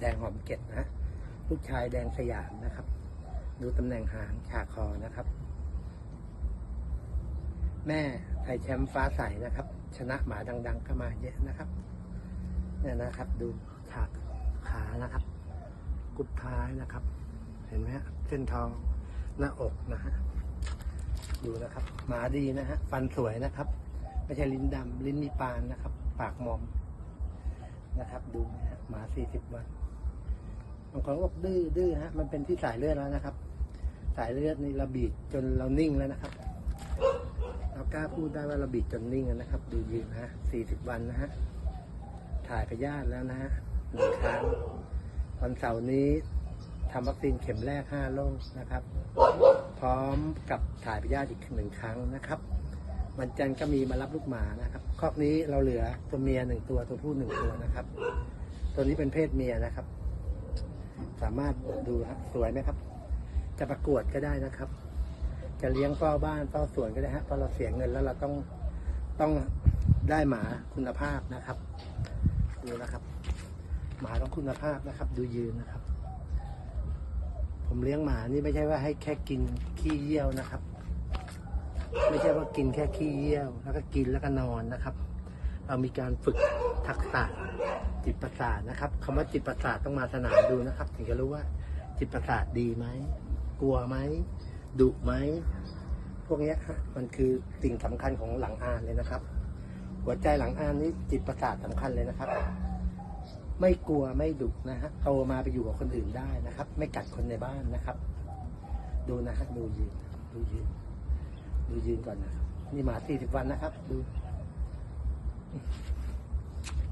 แดงหอมเก็ดนะลูกชายแดงสยามนะครับ ดูตำแหน่งหางฉากคอนะครับ แม่ไทยแชมป์ฟ้าใสนะครับ ชนะหมาดังๆก็มาเยอะนะครับเนี่ยนะครับ ดูฉากขานะครับกุดท้ายนะครับ เห็นไหมฮะเส้นทองหน้าอกนะฮะดูนะครับ หมาดีนะฮะฟันสวยนะครับไม่ใช่ลิ้นดำลิ้นมีปานนะครับ ปากมอมนะครับ ดูนะฮะหมา สี่สิบวันบางคนก็บอกดื้อดื้อฮะ มันเป็นที่สายเลือดแล้วนะครับ สายเลือดนี่เราบีบจนเรานิ่งแล้วนะครับ เรากล้าพูดได้ว่าเราบีบจนนิ่งแล้วนะครับ ดูยืนฮะสี่สิบวันนะฮะ ถ่ายพยาธิแล้วนะฮะหนึ่งครั้งวันเสาร์นี้ทำวัคซีนเข็มแรกห้าโรคนะครับ พร้อมกับถ่ายพยาธิอีกหนึ่งครั้งนะครับวันจันทร์ก็มีมารับลูกหมานะครับ คอกนี้เราเหลือตัวเมียหนึ่งตัวตัวผู้หนึ่งตัวนะครับ ตัวนี้เป็นเพศเมียนะครับ สามารถดูครับสวยไหมครับ จะประกวดก็ได้นะครับ จะเลี้ยงเฝ้าบ้านเฝ้าสวนก็ได้ฮะเพราะเราเสียเงินแล้วเราต้องต้องได้หมาคุณภาพนะครับ ดูนะครับ หมาต้องคุณภาพนะครับ ดูยืนนะครับ ผมเลี้ยงหมานี่ไม่ใช่ว่าให้แค่กินขี้เยี่ยวนะครับ ไม่ใช่ว่ากินแค่ขี้เยี่ยว แล้วก็กินแล้วก็นอนนะครับ เรามีการฝึกทักษะ จิตประสาทนะครับคำว่าจิตประสาทต้องมาสนามดูนะครับ ถึงจะรู้ว่า จิตประสาทดีไหมกลัวไหมดุไหมพวกนี้ฮะมันคือสิ่งสำคัญของหลังอานเลยนะครับ หัวใจหลังอานนี้จิตประสาทสำคัญเลยนะครับ ไม่กลัวไม่ดุนะฮะโตมาไปอยู่กับคนอื่นได้นะครับ ไม่กัดคนในบ้านนะครับ ดูนะฮะดูยืนดูยืน ดูยืนก่อนนะครับนี่มาสี่สิบวันนะครับ ดู